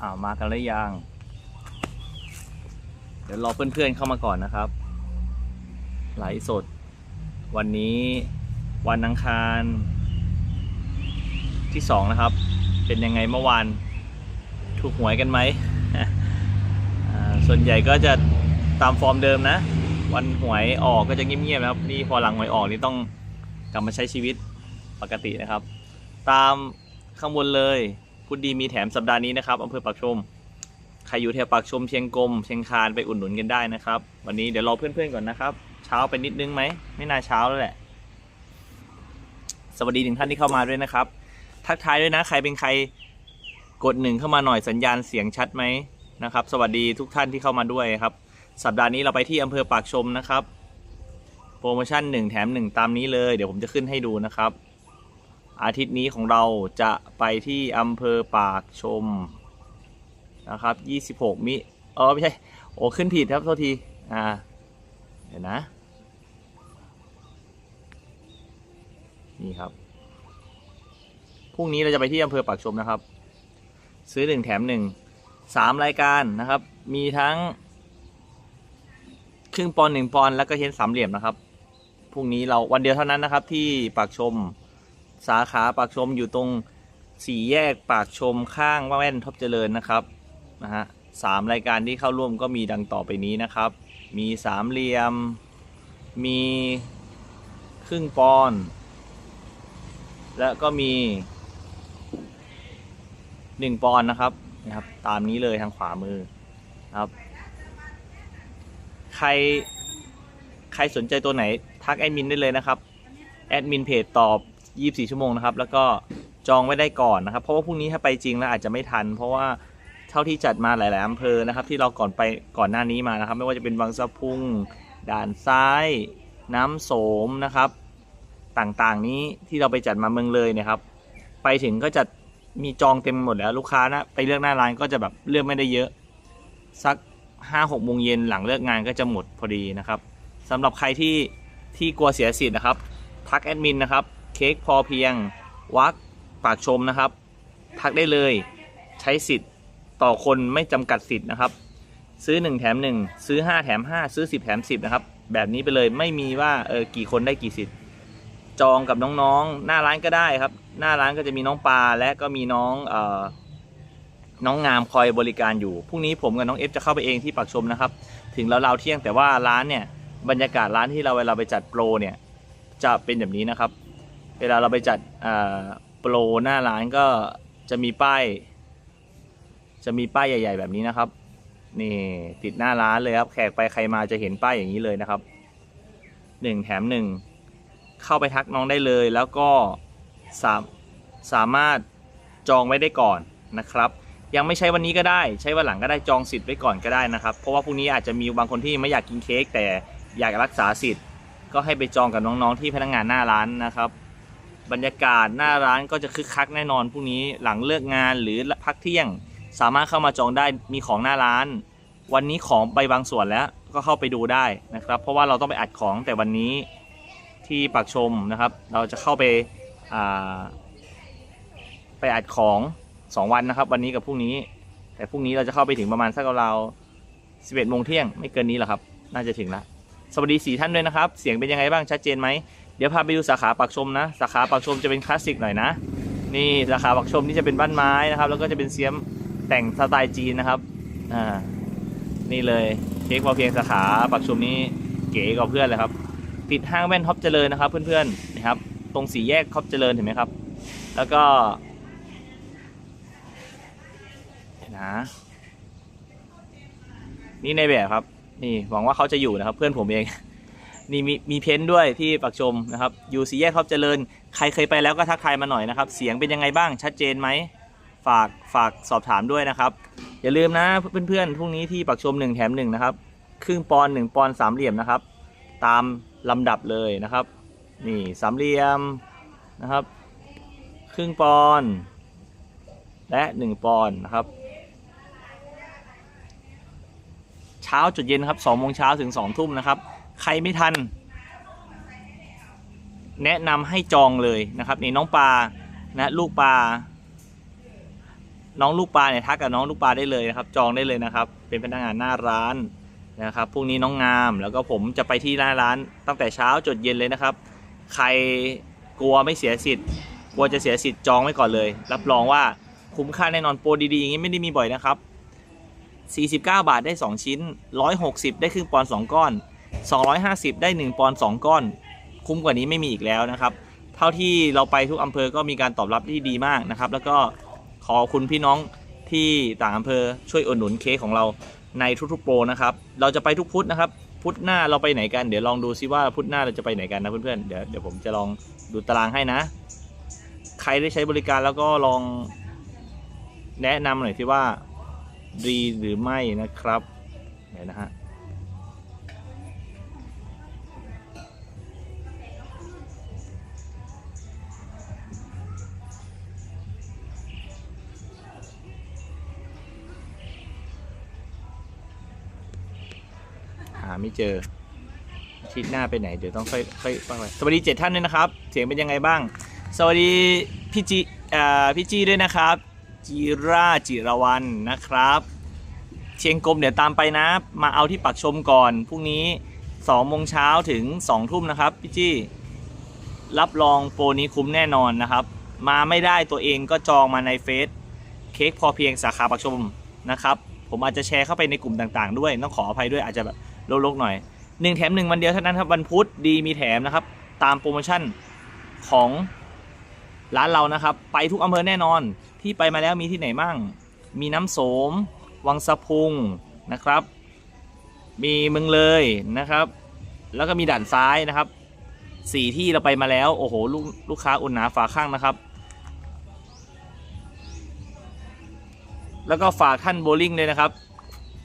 อ่ามากันหรือยัง เดี๋ยวรอเพื่อนๆเข้ามาก่อนนะครับไลสด วันนี้วันอังคาร ที่สองนะครับ เป็นยังไงเมื่อวาน ถูกหวยกันไหม ส่วนใหญ่ก็จะตามฟอร์มเดิมนะ วันหวยออกก็จะเงียบๆนะครับ นี่พอหลังหวยออกนี่ต้องกลับมาใช้ชีวิตปกตินะครับ ตามข้างบนเลย พูดดีมีแถมสัปดาห์นี้นะครับอำเภอปากชม ใครอยู่แถวปากชมเชียงกลมเชียงคานไปอุดหนุนกันได้นะครับ วันนี้เดี๋ยวรอเพื่อนๆก่อนนะครับ เช้าไปนิดนึงไหม ไม่น่าเช้าแล้วแหละ สวัสดีถึงท่านที่เข้ามาด้วยนะครับ ทักทายด้วยนะ ใครเป็นใครกดหนึ่งเข้ามาหน่อยสัญญาณเสียงชัดไหมนะครับ สวัสดีทุกท่านที่เข้ามาด้วยครับ สัปดาห์นี้เราไปที่อำเภอปากชมนะครับ โปรโมชั่น 1 แถม 1 ตามนี้เลย เดี๋ยวผมจะขึ้นให้ดูนะครับ อาทิตย์นี้ของเราจะไปที่อำเภอปากชมนะครับ 26 มิเออไม่ใช่ โอ้ขึ้นผิดครับโทษที อ่า เดี๋ยวนะ นี่ครับ พรุ่งนี้เราจะไปที่อำเภอปากชมนะครับ ซื้อหนึ่งแถมหนึ่ง สามรายการนะครับ มีทั้ง ครึ่งปอนหนึ่งปอนแล้วก็เทนสามเหลี่ยมนะครับ พรุ่งนี้เราวันเดียวเท่านั้นนะครับที่ปากชม สาขาปากชมอยู่ตรงสี่แยกปากชมข้างว่าแว่นท็อปเจริญนะครับนะฮะสามรายการที่เข้าร่วมก็มีดังต่อไปนี้นะครับ มีสามเหลี่ยม มีครึ่งปอน และก็มีหนึ่งปอนนะครับนะครับ ตามนี้เลยทางขวามือนะครับ ใครใครสนใจตัวไหน ทักแอดมินได้เลยนะครับ แอดมินเพจตอบ 24 ชั่วโมงนะครับ แล้วก็จองไว้ได้ก่อนนะครับ เพราะว่าพรุ่งนี้ถ้าไปจริงแล้วอาจจะไม่ทัน เพราะว่าเท่าที่จัดมาหลายๆอำเภอนะครับ ที่เราก่อนไปก่อนหน้านี้มานะครับ ไม่ว่าจะเป็นวังสะพุง ด่านซ้าย น้ำโสมนะครับ ต่างๆนี้ที่เราไปจัดมาเมืองเลยนะครับ ไปถึงก็จะมีจองเต็มหมดแล้วลูกค้านะไปเลือกหน้าร้านก็จะแบบเลือกไม่ได้เยอะ สักห้าหกโมงเย็นหลังเลิกงานก็จะหมดพอดีนะครับสำหรับใครที่ที่กลัวเสียสิทธิ์นะครับ ทักแอดมินนะครับ เค้กพอเพียงวักปากชมนะครับ ทักได้เลยใช้สิทธิ์ต่อคนไม่จำกัดสิทธิ์นะครับ ซื้อ 1 แถม 1 ซื้อ 5 แถม 5 ซื้อ 10 แถม 10 นะครับ แบบนี้ไปเลยไม่มีว่าเออกี่คนได้กี่สิทธิ์ จองกับน้องๆ หน้าร้านก็ได้ครับ หน้าร้านก็จะมีน้องปลาและก็มีน้องเอ่อน้องงามคอยบริการอยู่ พรุ่งนี้ผมกับน้องเอฟจะเข้าไปเองที่ปากชมนะครับ ถึงเราวเที่ยงแต่ว่าร้านเนี่ย บรรยากาศร้านที่เราเวลาไปจัดโปรเนี่ย จะเป็นแบบนี้นะครับ เวลาเราไปจัดโปรหน้าร้านก็จะมีป้าย จะมีป้ายใหญ่ ๆ แบบนี้นะครับ นี่ติดหน้าร้านเลยครับ แขกไปใครมาจะเห็นป้ายอย่างนี้เลยนะครับหนึ่งแถมหนึ่งเข้าไปทักน้องได้เลยแล้วก็สามสามารถจองไว้ได้ก่อนนะครับ ยังไม่ใช้วันนี้ก็ได้ ใช้วันหลังก็ได้จองสิทธิ์ไว้ก่อนก็ได้นะครับ เพราะว่าพรุ่งนี้อาจจะมีบางคนที่ไม่อยากกินเค้กแต่อยากรักษาสิทธิ์ ก็ให้ไปจองกับน้องๆที่พนักงานหน้าร้านนะครับ บรรยากาศหน้าร้านก็จะคึกคักแน่นอนพรุ่งนี้หลังเลิกงานหรือพักเที่ยง สามารถเข้ามาจองได้มีของหน้าร้าน วันนี้ของไปบางส่วนแล้วก็เข้าไปดูได้นะครับ เพราะว่าเราต้องไปอัดของแต่วันนี้ที่ปากชมนะครับ เราจะเข้าไปอ่าไปอัดของ 2 วันนะครับ วันนี้กับพรุ่งนี้ แต่พรุ่งนี้เราจะเข้าไปถึงประมาณสักราวๆ11โมงเที่ยงไม่เกินนี้หรอครับ น่าจะถึงละสวัสดีสี่ท่านด้วยนะครับ เสียงเป็นยังไงบ้างชัดเจนไหม เดี๋ยวพาไปดูสาขาปากชมนะ สาขาปากชมจะเป็นคลาสสิกหน่อยนะ นี่สาขาปากชมนี่จะเป็นบ้านไม้นะครับ แล้วก็จะเป็นเสียมแต่งสไตล์จีนนะครับ อ่า นี่เลยเค้กพอเพียงสาขาปากชมนี้เก๋กว่าเพื่อนเลยครับ ติดห้างแว่นท็อปเจริญนะครับ เพื่อนๆนะครับ ตรงสี่แยกท็อปเจริญเห็นไหมครับ แล้วก็นะนี่ในแบบครับ นี่หวังว่าเขาจะอยู่นะครับ เพื่อนผมเอง นี่มีมีเพ้นท์ด้วยที่ปักชมนะครับ อยู่สี่แยกท็อปเจริญ ใครเคยไปแล้วก็ทักทายมาหน่อยนะครับ เสียงเป็นยังไงบ้างชัดเจนไหม ฝากฝากสอบถามด้วยนะครับ อย่าลืมนะเพื่อนๆพรุ่งนี้ที่ปักชม1แถม1นะครับ ครึ่งปอน1ปอนสามเหลี่ยมนะครับ ตามลำดับเลยนะครับ นี่สามเหลี่ยมนะครับ ครึ่งปอนและ 1 ปอนนะครับเช้าจุดเย็นครับ2โมงเช้าถึง2ทุ่มนะครับ ใครไม่ทัน แนะนำให้จองเลยนะครับนี่น้องปลานะลูกปลาน้องลูกปลาเนี่ยทักกับน้องลูกปลาได้เลยนะครับ จองได้เลยนะครับ เป็นพนักงานหน้าร้านนะครับพรุ่งนี้น้องงามแล้วก็ผมจะไปที่หน้าร้านตั้งแต่เช้าจดเย็นเลยนะครับ ใครกลัวไม่เสียสิทธิ์กลัวจะเสียสิทธิ์จองไว้ก่อนเลย รับรองว่าคุ้มค่าแน่นอนโปรดีๆอย่างนี้ไม่ได้มีบ่อยนะครับ 49 บาทได้ 2 ชิ้น 160 ได้ครึ่งปอนด์2ก้อน 250 ได้ 1 ปอนด์2ก้อน คุ้มกว่านี้ไม่มีอีกแล้วนะครับ เท่าที่เราไปทุกอำเภอก็มีการตอบรับที่ดีมากนะครับ แล้วก็ขอคุณพี่น้องที่ต่างอำเภอช่วยอุดหนุนเค้กของเราในทุกๆโปรนะครับ เราจะไปทุกพุธนะครับ พุธหน้าเราไปไหนกัน เดี๋ยวลองดูซิว่าพุธหน้าเราจะไปไหนกันนะเพื่อนๆ เดี๋ยวเดี๋ยวผมจะลองดูตารางให้นะ ใครได้ใช้บริการแล้วก็ลองแนะนำหน่อยที่ว่าดีหรือไม่นะครับเดี๋ยวนะฮะ ไม่เจอทิศหน้าไปไหน เดี๋ยวต้องค่อยค่อยฟังไปสวัสดีเจ็ดท่านด้วยนะครับ เสียงเป็นยังไงบ้าง สวัสดีพี่จีอ่าพี่จีด้วยนะครับ จีราจิรวันนะครับ เชียงกรมเดี๋ยวตามไปนะ มาเอาที่ปักชมก่อนพรุ่งนี้2โมงเช้าถึง2ทุ่มนะครับพี่จี้รับรองโปรนี้คุ้มแน่นอนนะครับ มาไม่ได้ตัวเองก็จองมาในเฟซเค้กพอเพียงสาขาปักชมนะครับ ผมอาจจะแชร์เข้าไปในกลุ่มต่างๆ ด้วยต้องขออภัยด้วยอาจจะแบบ ลกๆหน่อย1แถม1วันเดียวเท่านั้นครับวันพุธดีมีแถมนะครับ ตามโปรโมชั่นของร้านเรานะครับ ไปทุกอำเภอแน่นอนที่ไปมาแล้วมีที่ไหนมั่งมีน้ำโสม วังสะพุงนะครับ มีเมืองเลยนะครับ แล้วก็มีด่านซ้ายนะครับสี่ที่เราไปมาแล้ว โอ้โหลูกลูกค้าอุ่นหนาฝาข้างนะครับ แล้วก็ฝากท่านโบลิ่งด้วยนะครับ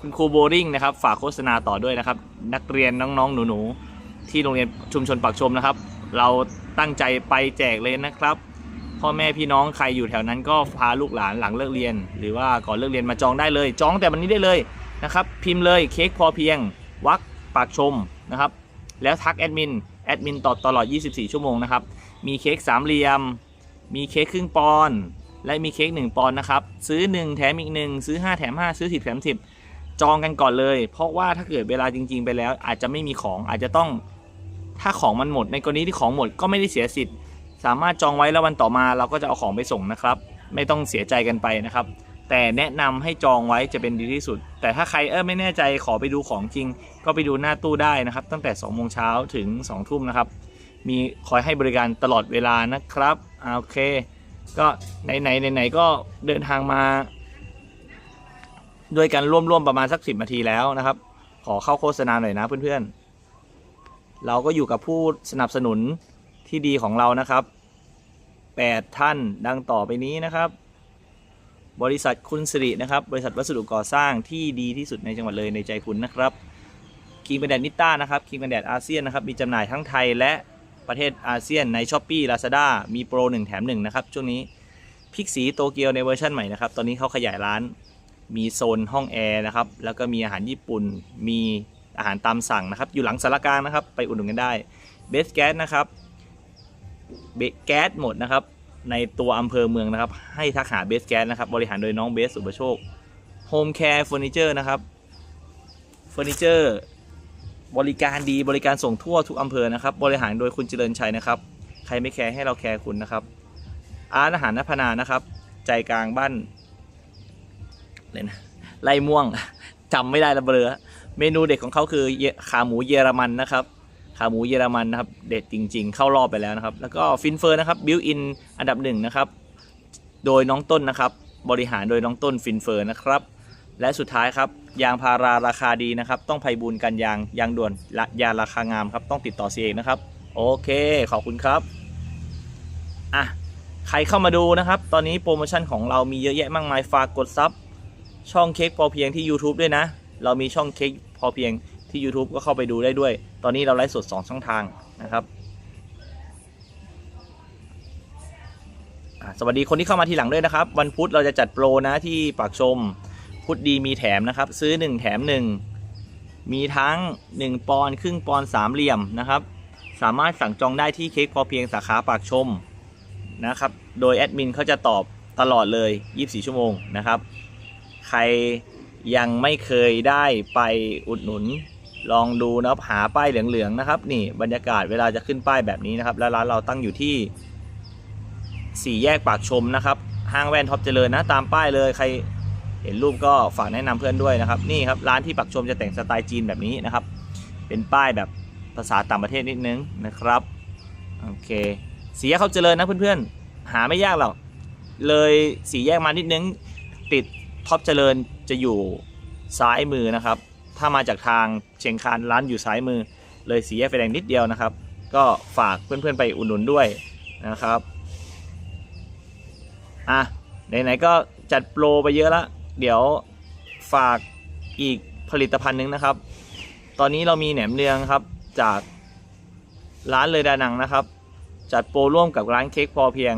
คุณครูโบลิ่งนะครับ ฝากโฆษณาต่อด้วยนะครับ นักเรียนน้องๆ หนูๆ ที่โรงเรียนชุมชนปากชมนะครับ เราตั้งใจไปแจกเลยนะครับ พ่อแม่พี่น้องใครอยู่แถวนั้นก็พาลูกหลานหลังเลิกเรียน หรือว่าก่อนเลิกเรียนมาจองได้เลย จองแต่วันนี้ได้เลยนะครับ พิมพ์เลยเค้กพอเพียง วักปากชมนะครับ แล้วทักแอดมินแอดมินตอบตลอด 24 ชั่วโมงนะครับ มีเค้กสามเหลี่ยม มีเค้กครึ่งปอนด์และมีเค้ก1ปอนด์นะครับ ซื้อ 1 แถมอีก 1 ซื้อ 5 แถม 5 ซื้อ 10 แถม 10 จองกันก่อนเลย เพราะว่าถ้าเกิดเวลาจริง ๆ ไปแล้ว อาจจะไม่มีของอาจจะต้องถ้าของมันหมด ในกรณีที่ของหมดก็ไม่ได้เสียสิทธิ์ สามารถจองไว้แล้ววันต่อมาเราก็จะเอาของไปส่งนะครับ ไม่ต้องเสียใจกันไปนะครับ แต่แนะนำให้จองไว้จะเป็นดีที่สุด แต่ถ้าใครเออไม่แน่ใจขอไปดูของจริง ก็ไปดูหน้าตู้ได้นะครับ ตั้งแต่2โมงเช้าถึง2ทุ่มนะครับ มีคอยให้บริการตลอดเวลานะครับโอเค ก็ไหนไหนไหนไหนก็เดินทางมา ด้วยกันร่วมๆประมาณสักสิบนาทีแล้วนะครับ ขอเข้าโฆษณาหน่อยนะเพื่อนๆ เราก็อยู่กับผู้สนับสนุนที่ดีของเรานะครับ8ท่านดังต่อไปนี้นะครับ บริษัทคุณสิรินะครับ บริษัทวัสดุก่อสร้างที่ดีที่สุดในจังหวัดเลยในใจคุณนะครับคิงเป็นแดดนิต้านะครับคิงเป็นแดดอาเซียนนะครับมีจำหน่ายทั้งไทยและประเทศอาเซียนใน s h อ p e e Lazada มีโปร 1 แถม 1 นะครับ ช่วงนี้พิกสีโตเกียวในเวอร์ชันใหม่นะครับ ตอนนี้เขาขยายร้าน มีโซนห้องแอร์นะครับ แล้วก็มีอาหารญี่ปุ่น มีอาหารตามสั่งนะครับ อยู่หลังสารกลางนะครับ ไปอุดหนุนกันได้เบสแก๊สนะครับเบสแก๊สหมดนะครับ ในตัวอำเภอเมืองนะครับ ให้ทักหาเบสแก๊สนะครับ บริหารโดยน้องเบสสุประโชคโฮมแคร์เฟอร์นิเจอร์นะครับเฟอร์นิเจอร์บริการดีบริการส่งทั่วทุกอำเภอนะครับ บริหารโดยคุณเจริญชัยนะครับ ใครไม่แคร์ให้เราแคร์คุณนะครับ อาร์ตอาหารนพนานะครับ ใจกลางบ้าน เลยนะไล่ม่วงจำไม่ได้ละเบลอเมนูเด็ดของเขาคือขาหมูเยอรมันนะครับ ขาหมูเยอรมันนะครับเด็ดจริง ๆ เข้ารอบไปแล้วนะครับ แล้วก็ฟินเฟอร์นะครับบิวอินอันดับหนึ่งนะครับ โดยน้องต้นนะครับ บริหารโดยน้องต้นฟินเฟอร์นะครับและสุดท้ายครับ ยางพาราราคาดีนะครับ ต้องไพบูลกันยางยางด่วนและยาราคางามครับ ต้องติดต่อซีเองนะครับ โอเคขอบคุณครับอะใครเข้ามาดูนะครับ ตอนนี้โปรโมชั่นของเรามีเยอะแยะมากมายฝากกดซับ ช่องเค้กพอเพียงที่ YouTube ด้วยนะ เรามีช่องเค้กพอเพียงที่ YouTube ก็เข้าไปดูได้ด้วย ตอนนี้เราไลฟ์สด 2 ช่องทางนะครับสวัสดีคนที่เข้ามาทีหลังด้วยนะครับ วันพุธเราจะจัดโปรนะที่ปากชม พุธดีมีแถมนะครับ ซื้อ 1 แถม 1 มีทั้ง 1 ปอนครึ่งปอนสามเหลี่ยมนะครับ สามารถสั่งจองได้ที่เค้กพอเพียงสาขาปากชมนะครับ โดยแอดมินเขาจะตอบตลอดเลย 24 ชั่วโมงนะครับ ใครยังไม่เคยได้ไปอุดหนุน ลองดูนะครับหาป้ายเหลืองๆนะครับ นี่บรรยากาศเวลาจะขึ้นป้ายแบบนี้นะครับ แล้วร้านเราตั้งอยู่ที่สี่แยกปากชมนะครับ ห้างแว่นท็อปเจริญนะตามป้ายเลยใครเห็นรูปก็ฝากแนะนำเพื่อนด้วยนะครับ นี่ครับร้านที่ปากชมจะแต่งสไตล์จีนแบบนี้นะครับ เป็นป้ายแบบภาษาต่างประเทศนิดนึงนะครับโอเคสี่แยกเขาเจริญนะเพื่อนๆหาไม่ยากหรอกเลยสี่แยกมานิดนึงติด ท็อปเจริญจะอยู่ซ้ายมือนะครับ ถ้ามาจากทางเชียงคานร้านอยู่ซ้ายมือ เลยสีแยกไฟแดงนิดเดียวนะครับ ก็ฝากเพื่อนๆไปอุดหนุนด้วยนะครับอะไหนๆก็จัดโปรไปเยอะละเดี๋ยวฝากอีกผลิตภัณฑ์หนึ่งนะครับ ตอนนี้เรามีแหนมเนืองครับจากร้านเลยดานังนะครับ จัดโปรร่วมกับร้านเค้กพอเพียง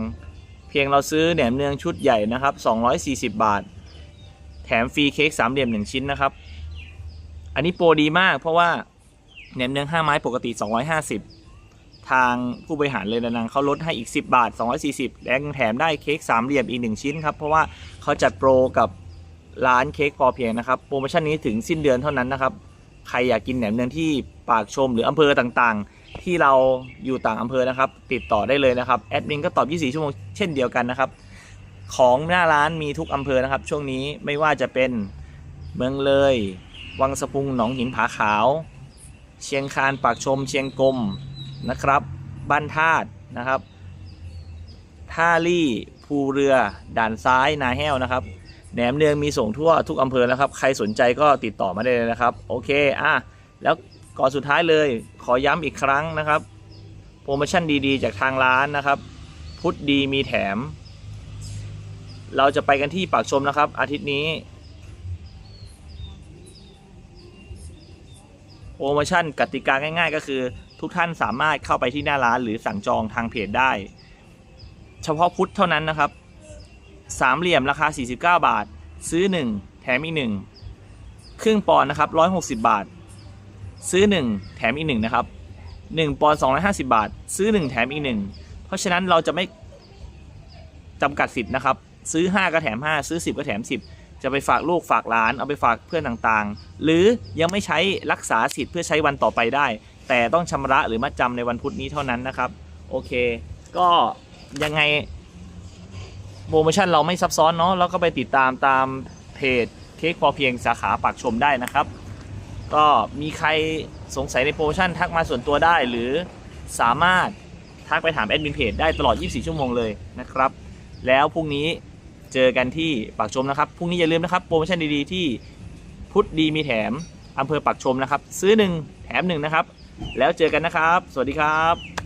เพียงเราซื้อแหนมเนืองชุดใหญ่นะครับ240 บาท ถมฟรีเค้กสามเหลี่ยม1ชิ้นนะครับ อันนี้โปรดีมากเพราะว่าแหนมเนือง5ไม้ปกติ 250 ทางผู้บริหารเลยนังเขาลดให้อีก 10 บาท 240และยังแถมได้เค้กสามเหลี่ยมอีก 1 ชิ้นครับ เพราะว่าเขาจัดโปรกับร้านเค้กพอเพียงนะครับ โปรโมชั่นนี้ถึงสิ้นเดือนเท่านั้นนะครับ ใครอยากกินแหนมเนืองที่ปากชมหรืออำเภอต่างๆ ที่เราอยู่ต่างอำเภอนะครับ ติดต่อได้เลยนะครับแอดมินก็ตอบ 24 ชั่วโมงเช่นเดียวกันนะครับ ของหน้าร้านมีทุกอำเภอนะครับ ช่วงนี้ไม่ว่าจะเป็นเมืองเลย วังสะพุงหนองหินผาขาว เชียงคานปากชม เชียงกลมนะครับ บ้านธาตุนะครับท่าลี่ภูเรือด่านซ้ายนาแห้วนะครับแหนมเนืองมีส่งทั่วทุกอำเภอนะครับ ใครสนใจก็ติดต่อมาได้เลยนะครับ โอเคอะแล้วก่อนสุดท้ายเลยขอย้ำอีกครั้งนะครับ โปรโมชั่นดีๆ จากทางร้านนะครับ พุธดีมีแถม เราจะไปกันที่ปากชมนะครับ อาทิตย์นี้โปรโมชั่นกติกาง่าย ๆ ก็คือทุกท่านสามารถเข้าไปที่หน้าร้านหรือสั่งจองทางเพจได้ เฉพาะพุทธเท่านั้นนะครับสามเหลี่ยมราคา 49 บาท ซื้อ 1 แถมอีก 1 ครึ่งปอนด์นะครับ 160 บาท ซื้อ 1 แถมอีก 1 นะครับ 1 ปอนด์250 บาท ซื้อ 1 แถมอีก 1 เพราะฉะนั้นเราจะไม่จำกัดสิทธิ์นะครับ ซื้อ 5 ก็แถม 5 ซื้อ 10 ก็แถม 10 จะไปฝากลูกฝากหลานเอาไปฝากเพื่อนต่างๆ หรือยังไม่ใช้รักษาสิทธิ์เพื่อใช้วันต่อไปได้ แต่ต้องชำระหรือมัดจำในวันพุธนี้เท่านั้นนะครับโอเค ก็ยังไงโปรโมชั่นเราไม่ซับซ้อนเนาะแล้วก็ไปติดตามตามเพจเค้กพอเพียงสาขาปากชมได้นะครับ ก็มีใครสงสัยในโปรโมชั่นทักมาส่วนตัวได้ หรือสามารถทักไปถามแอดมินเพจได้ตลอด 24 ชั่วโมงเลยนะครับ แล้วพรุ่งนี้ เจอกันที่ปากชมนะครับ พรุ่งนี้อย่าลืมนะครับโปรโมชั่นดีๆที่พุทธดีมีแถมอำเภอปากชมนะครับ ซื้อหนึ่งแถมหนึ่งนะครับ แล้วเจอกันนะครับ สวัสดีครับ